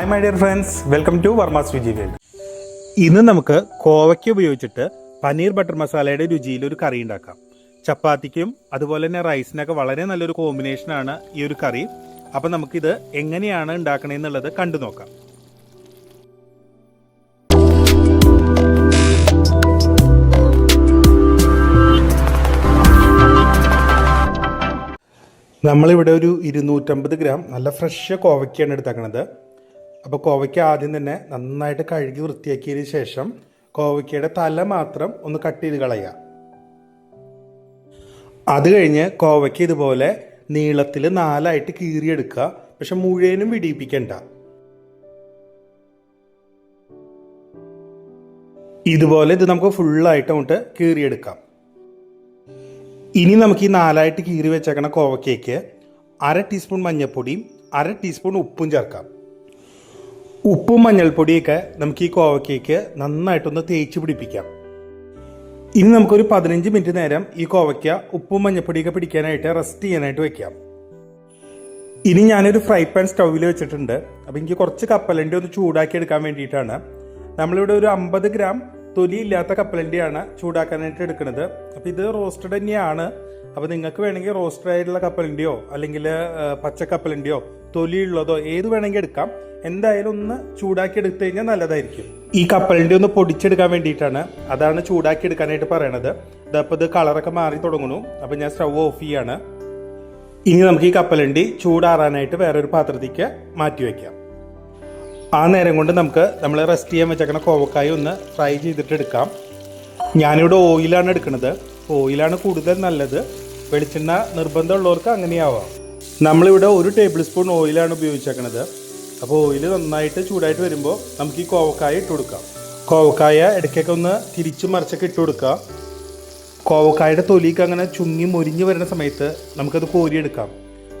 Hi my dear friends welcome to Varma Suji world ഇന്ന് നമുക്ക് കോവയ്ക്ക ഉപയോഗിച്ചിട്ട് പനീർ ബട്ടർ മസാലയുടെ രുചിയിൽ ഒരു കറി ഉണ്ടാക്കാം. ചപ്പാത്തിക്കും അതുപോലെ തന്നെ റൈസിനൊക്കെ വളരെ നല്ലൊരു കോമ്പിനേഷനാണ് ഈ ഒരു കറി. അപ്പം നമുക്കിത് എങ്ങനെയാണ് ഉണ്ടാക്കണമെന്നുള്ളത് കണ്ടു നോക്കാം. നമ്മളിവിടെ ഒരു ഇരുന്നൂറ്റമ്പത് ഗ്രാം നല്ല ഫ്രഷ് കോവയ്ക്കാണ് എടുത്തേക്കണത്. അപ്പോൾ കോവയ്ക്ക ആദ്യം തന്നെ നന്നായിട്ട് കഴുകി വൃത്തിയാക്കിയതിന് ശേഷം കോവയ്ക്കയുടെ തല മാത്രം ഒന്ന് കട്ട് ചെയ്ത് കളയുക. അത് കഴിഞ്ഞ് കോവയ്ക്ക ഇതുപോലെ നീളത്തിൽ നാലായിട്ട് കീറിയെടുക്കുക. പക്ഷെ മുഴുവനും വിടിയിപ്പിക്കണ്ട. ഇതുപോലെ ഇത് നമുക്ക് ഫുള്ളായിട്ട് അങ്ങോട്ട് കീറിയെടുക്കാം. ഇനി നമുക്ക് ഈ നാലായിട്ട് കീറി വെച്ചേക്കണ കോവക്കയ്ക്ക് അര ടീസ്പൂൺ മഞ്ഞൾപ്പൊടിയും അര ടീസ്പൂൺ ഉപ്പും ചേർക്കാം. ഉപ്പും മഞ്ഞൾപ്പൊടിയൊക്കെ നമുക്ക് ഈ കോവയ്ക്കേക്ക് നന്നായിട്ടൊന്ന് തേച്ച് പിടിപ്പിക്കാം. ഇനി നമുക്കൊരു പതിനഞ്ച് മിനിറ്റ് നേരം ഈ കോവയ്ക്ക ഉപ്പും മഞ്ഞൾപ്പൊടിയൊക്കെ പിടിക്കാനായിട്ട് റെസ്റ്റ് ചെയ്യാനായിട്ട് വെക്കാം. ഇനി ഞാനൊരു ഫ്രൈ പാൻ സ്റ്റൗവിൽ വെച്ചിട്ടുണ്ട്. അപ്പോൾ എനിക്ക് കുറച്ച് കപ്പലണ്ടി ഒന്ന് ചൂടാക്കി എടുക്കാൻ വേണ്ടിയിട്ടാണ്. നമ്മളിവിടെ ഒരു അമ്പത് ഗ്രാം തൊലി ഇല്ലാത്ത കപ്പലണ്ടിയാണ് ചൂടാക്കാനായിട്ട് എടുക്കുന്നത്. അപ്പോൾ ഇത് റോസ്റ്റഡ് തന്നെയാണ്. അപ്പോൾ നിങ്ങൾക്ക് വേണമെങ്കിൽ റോസ്റ്റഡ് ആയിട്ടുള്ള കപ്പലിന്റെയോ അല്ലെങ്കിൽ പച്ച കപ്പലണ്ടിയോ തൊലിയുള്ളതോ ഏത് വേണമെങ്കിൽ എടുക്കാം. എന്തായാലും ഒന്ന് ചൂടാക്കി എടുത്തു കഴിഞ്ഞാൽ നല്ലതായിരിക്കും. ഈ കപ്പലിന്റെ ഒന്ന് പൊടിച്ചെടുക്കാൻ വേണ്ടിയിട്ടാണ് അതാണ് ചൂടാക്കി എടുക്കാനായിട്ട് പറയണത്. ഇതപ്പോൾ ഇത് കളറൊക്കെ മാറി തുടങ്ങുന്നു. അപ്പോൾ ഞാൻ സ്റ്റവ് ഓഫ് ചെയ്യാണ്. ഇനി നമുക്ക് ഈ കപ്പലണ്ടി ചൂടാറാനായിട്ട് വേറൊരു പാത്രത്തേക്ക് മാറ്റി വയ്ക്കാം ആ നേരം കൊണ്ട് നമുക്ക് നമ്മൾ റെസ്റ്റ് ചെയ്യാൻ വെച്ചേക്കണ കോവക്കായ ഒന്ന് ഫ്രൈ ചെയ്തിട്ട് എടുക്കാം. ഞാനിവിടെ ഓയിലാണ് എടുക്കുന്നത് ഓയിലാണ് കൂടുതൽ നല്ലത്. വെളിച്ചെണ്ണ നിർബന്ധമുള്ളവർക്ക് അങ്ങനെയാവാം. നമ്മളിവിടെ ഒരു ടേബിൾ സ്പൂൺ ഓയിലാണ് ഉപയോഗിച്ചേക്കണത്. അപ്പോൾ ഓയിൽ നന്നായിട്ട് ചൂടായിട്ട് വരുമ്പോൾ നമുക്ക് ഈ കോവക്കായ ഇട്ട് കൊടുക്കാം. കോവക്കായ ഇടയ്ക്കൊക്കെ ഒന്ന് തിരിച്ചു മറിച്ചൊക്കെ ഇട്ട് കൊടുക്കാം. കോവക്കായുടെ തൊലിക്ക് അങ്ങനെ ചുങ്ങി മൊരിഞ്ഞ് വരുന്ന സമയത്ത് നമുക്കത് കോരിയെടുക്കാം.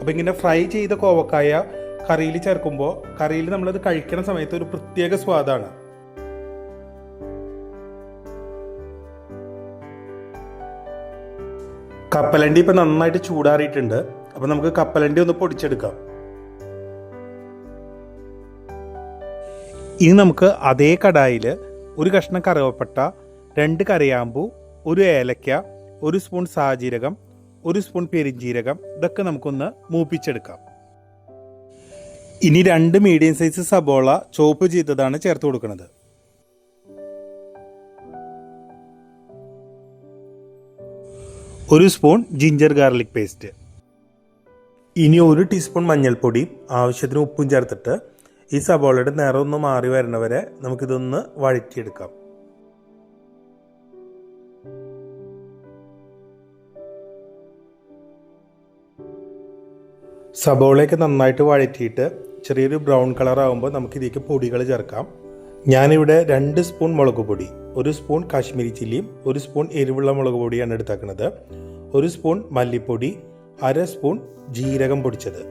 അപ്പോൾ ഇങ്ങനെ ഫ്രൈ ചെയ്ത കോവക്കായ കറിയിൽ ചേർക്കുമ്പോൾ കറിയിൽ നമ്മളത് കഴിക്കുന്ന സമയത്ത് ഒരു പ്രത്യേക സ്വാദാണ്. കപ്പലണ്ടി ഇപ്പം നന്നായിട്ട് ചൂടാറിയിട്ടുണ്ട്. അപ്പം നമുക്ക് കപ്പലണ്ടി ഒന്ന് പൊടിച്ചെടുക്കാം. ഇനി നമുക്ക് അതേ കടായിൽ ഒരു കഷ്ണം കറുവപ്പട്ട രണ്ട് കറിയാമ്പൂ ഒരു ഏലക്ക ഒരു സ്പൂൺ സാജീരകം ഒരു സ്പൂൺ പെരിഞ്ജീരകം ഇതൊക്കെ നമുക്കൊന്ന് മൂപ്പിച്ചെടുക്കാം. ഇനി രണ്ട് മീഡിയം സൈസ് സബോള ചോപ്പ് ചെയ്തതാണ് ചേർത്ത് കൊടുക്കുന്നത്. ഒരു സ്പൂൺ ജിഞ്ചർ ഗാർലിക് പേസ്റ്റ് ഇനി ഒരു ടീസ്പൂൺ മഞ്ഞൾപ്പൊടി ആവശ്യത്തിന് ഉപ്പും ചേർത്തിട്ട് ഈ സബോളയുടെ നിറം ഒന്ന് മാറി വരണവരെ നമുക്കിതൊന്ന് വഴറ്റിയെടുക്കാം. സബോളയൊക്കെ നന്നായിട്ട് വഴറ്റിയിട്ട് ചെറിയൊരു ബ്രൗൺ കളർ ആകുമ്പോൾ നമുക്ക് ഇതിലേക്ക് പൊടികൾ ചേർക്കാം. ഞാനിവിടെ രണ്ട് സ്പൂൺ മുളക് പൊടി ഒരു സ്പൂൺ കാശ്മീരി ചില്ലിയും ഒരു സ്പൂൺ എരിവുള്ള മുളക് പൊടിയാണ് എടുത്തേക്കുന്നത്. ഒരു സ്പൂൺ മല്ലിപ്പൊടി അര സ്പൂൺ ജീരകം പൊടിച്ചത്.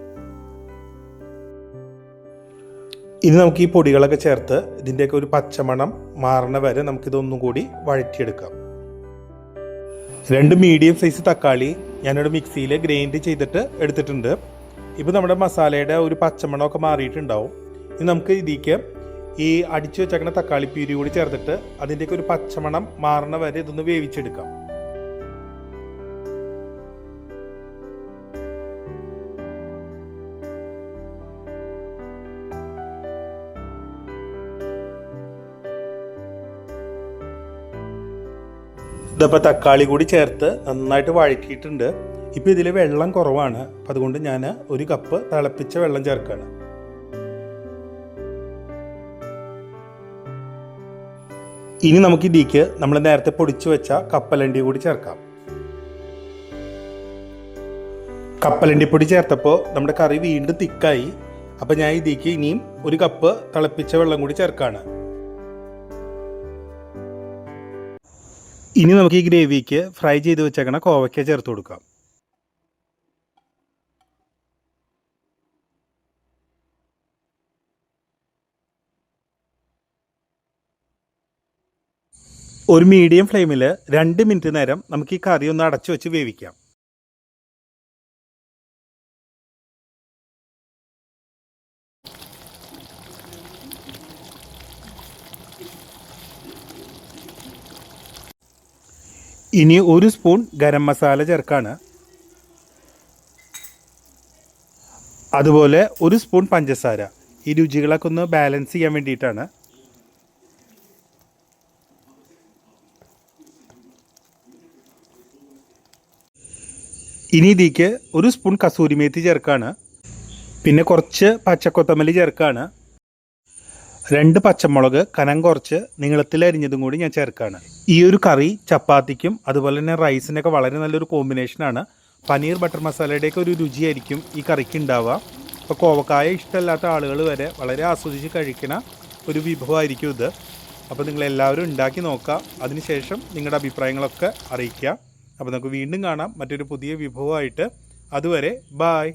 ഇനി നമുക്ക് ഈ പൊടികളൊക്കെ ചേർത്ത് ഇതിന്റെയൊക്കെ ഒരു പച്ചമണം മാറണ വരെ നമുക്കിതൊന്നും കൂടി വഴറ്റിയെടുക്കാം. രണ്ട് മീഡിയം സൈസ് തക്കാളി ഞാനിവിടെ മിക്സിയിൽ ഗ്രൈൻഡ് ചെയ്തിട്ട് എടുത്തിട്ടുണ്ട്. ഇപ്പോൾ നമ്മുടെ മസാലയുടെ ഒരു പച്ചമണമൊക്കെ മാറിയിട്ടുണ്ടാവും. ഇനി നമുക്ക് ഇതിലേക്ക് ഈ അടിച്ചു വെച്ചേക്കുന്ന തക്കാളി പീരി കൂടി ചേർത്തിട്ട് അതിന്റെയൊക്കെ ഒരു പച്ചമണം മാറണ വരെ ഇതൊന്ന് വേവിച്ചെടുക്കാം. ഇതപ്പോൾ തക്കാളി കൂടി ചേർത്ത് നന്നായിട്ട് വഴക്കിയിട്ടുണ്ട്. ഇപ്പോൾ ഇതിൽ വെള്ളം കുറവാണ്. അപ്പം അതുകൊണ്ട് ഞാൻ ഒരു കപ്പ് തിളപ്പിച്ച വെള്ളം ചേർക്കുകയാണ് ഇനി നമുക്ക് ഇതിലേക്ക് നമ്മൾ നേരത്തെ പൊടിച്ചു വെച്ച കപ്പലണ്ടി കൂടി ചേർക്കാം. കപ്പലണ്ടി പൊടി ചേർത്തപ്പോൾ നമ്മുടെ കറി വീണ്ടും തിക്കായി. അപ്പം ഞാൻ ഇതിലേക്ക് ഇനിയും ഒരു കപ്പ് തിളപ്പിച്ച വെള്ളം കൂടി ചേർക്കാണ്. ഇനി നമുക്ക് ഈ ഗ്രേവിക്ക് ഫ്രൈ ചെയ്ത് വെച്ചേക്കണ കോവയ്ക്ക ചേർത്ത് കൊടുക്കാം. ഒരു മീഡിയം ഫ്ലെയിമിൽ രണ്ട് മിനിറ്റ് നേരം നമുക്ക് ഈ കറി ഒന്ന് അടച്ചു വെച്ച് വേവിക്കാം. ഇനി ഒരു സ്പൂൺ ഗരം മസാല ചേർക്കാണ്. അതുപോലെ ഒരു സ്പൂൺ പഞ്ചസാര. ഈ രുചികളൊക്കെ ഒന്ന് ബാലൻസ് ചെയ്യാൻ വേണ്ടിയിട്ടാണ്. ഇനി ഇതിലേക്ക് ഒരു സ്പൂൺ കസൂരി മേത്തി ചേർക്കാണ്. പിന്നെ കുറച്ച് പച്ചക്കൊത്തമല്ലി ചേർക്കാണ്. രണ്ട് പച്ചമുളക് കനം കുറച്ച് നീളത്തിൽ അരിഞ്ഞതും കൂടി ഞാൻ ചേർക്കുകയാണ് ഈ ഒരു കറി ചപ്പാത്തിക്കും അതുപോലെ തന്നെ റൈസിനൊക്കെ വളരെ നല്ലൊരു കോമ്പിനേഷനാണ് പനീർ ബട്ടർ മസാലയുടെയൊക്കെ ഒരു രുചിയായിരിക്കും ഈ കറിക്ക് ഉണ്ടാവുക. അപ്പോൾ കോവക്കായ ഇഷ്ടമല്ലാത്ത ആളുകൾ വരെ വളരെ ആസ്വദിച്ച് കഴിക്കുന്ന ഒരു വിഭവമായിരിക്കും ഇത്. അപ്പോൾ നിങ്ങളെല്ലാവരും ഉണ്ടാക്കി നോക്കുക. അതിനുശേഷം നിങ്ങളുടെ അഭിപ്രായങ്ങളൊക്കെ അറിയിക്കുക. അപ്പോൾ നമുക്ക് വീണ്ടും കാണാം മറ്റൊരു പുതിയ വിഭവമായിട്ട്. അതുവരെ ബായ്